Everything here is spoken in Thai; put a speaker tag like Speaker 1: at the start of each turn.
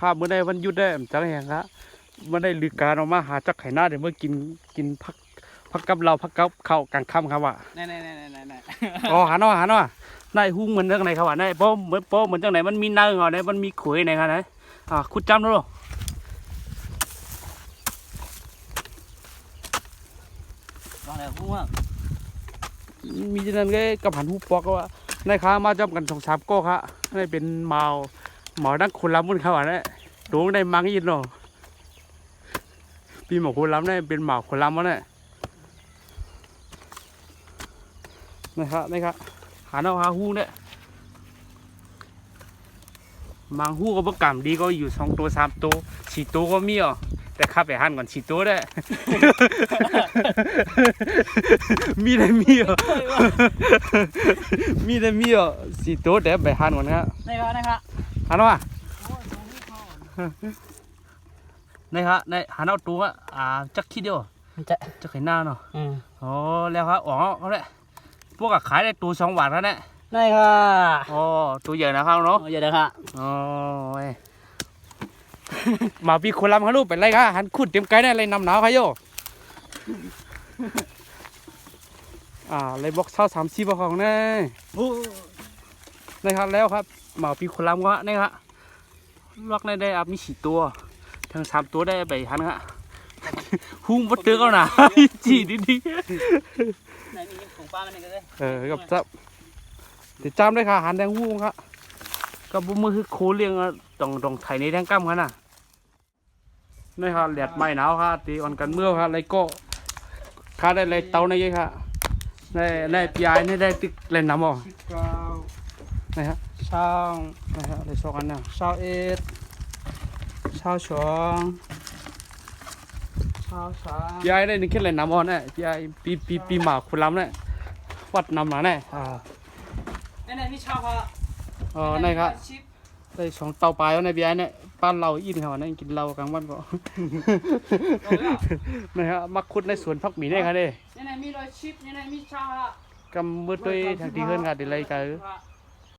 Speaker 1: ครับเมื่อได้วันหยุดได้จังแหงครับเมื่อได้ลือการออกมาหาจักไข่หน้าเดี๋ยวเมื่อกินกินพักพักกับเราพักกับข้าวกลางค่ำครับว่ะ
Speaker 2: แน่แน่แน่แน่แน่
Speaker 1: อ๋อหาหน่อยหาหน่อยนายหุ้งเหมือนจังไหนครับว่ะนายโป้เหมือนโป้เหมือนจังไหนมันมีเนื้อเหรอเนี่ยมันมีขุยไหนครับนายอ่าคุดจำแล้วเหรอ
Speaker 2: ลองแล้วพูดว่า
Speaker 1: มีจังนั้นก็กับหันหูปอกก็ว่านายค้ามาจอมกันสองสามโก้ครับนายเป็นเมาหมอดังคนลำมุ่นเขาว่ะเนี่ยดวงได้มังยินเนาะปีหมอคนลำเนี่ย เป็นหมาคนลำวะเนี่ยนะครับนะครับหาเนาหาหูเนี่ยมังหูก็ประกำดีก็อยู่สองตัวสามตัวสี่ตัวก็มีอะแต่ข้าไปหันก่อนสี่ตัวได้ มีได้มีอะมีได้มีอะสี่ตัวแต่ไปหันก่อนครับ
Speaker 2: นี่ครับนี่ครับ
Speaker 1: หันเอา อะนี่ครับในหันเอาตัวอะอ่าจักคิดเดียว
Speaker 2: มันจะ
Speaker 1: จักไข่หน้าเนาะ
Speaker 2: อืม
Speaker 1: อ๋อแล้วครับอ๋อเขาเนี่ยพวกอะขายได้ตัวสองบาทแล้วเนี่ย
Speaker 2: นี่ค่ะ
Speaker 1: อ๋อตัวใหญ่นะครับเนาะ
Speaker 2: อย่าเด้อค่ะ
Speaker 1: อ๋อเว้ยมาพี่คนลำเขาลูกเป็นไรครับหันขุดเต็มไกลได้อะไรนำหนาวใครโยอ่าเลยบอกเช่าสามสิบของแน่
Speaker 2: โอ้
Speaker 1: นะครับแล้วครับหมาปีคนลำก็นะครับ ลอกได้ได้อัพมีสี่ตัวทั้งสามตัวได้ไปหันครับหุ้งบดเตือก็นะจีดีดี
Speaker 2: ไหนมีของป้ามันนี่ก็ได้
Speaker 1: ๆเออกับจับเดี๋ยวจำได้ค่ะหันแดงหุ้งครับกับบุมือคือโคเลี้ยงอะต้องต้องไถในแดงกั้มกันน่ะนี่ครับแดดไม่หนาวครับตีอ่อนกันเมื่อครับอะไรก็ข้าได้เลยเตาในยี่ครับได้ได้ปีไอนี่ได้ตึกเล่นน้ำอะ
Speaker 2: เก้า
Speaker 1: นะ ฮะ
Speaker 2: ช่อง
Speaker 1: นะฮะเลยชอบกันนะ
Speaker 2: ช่องเอ็ดช่องสองช่องสาม
Speaker 1: พี่ไอ้ได้นึกแค่เลยน้ำอ่อนเนี่ยพี่ไอ้ปีปีปีหมาคุณล้ำเนี่ยวัดน้ำหนาเนี่ยอ่า
Speaker 2: นี่นี่พี่ชอบค่ะ
Speaker 1: อ๋อนี่ครับ
Speaker 2: ชิป
Speaker 1: ได้สองเตาปลายแล้วเนี่ยพี่ไอ้เนี่ยป้านเราอินครับเนี่ยกินเหล้ากลางวันก็นะฮะมักคุดในสวนพักหมีเนี่ยครับเนี่ย
Speaker 2: นี่นี่มีรอยชิปนี่นี่มีช่องค่ะ
Speaker 1: กำมืดด้วยทางที่เฮือนกันเดี๋ยวไรกัน
Speaker 2: ค่ะ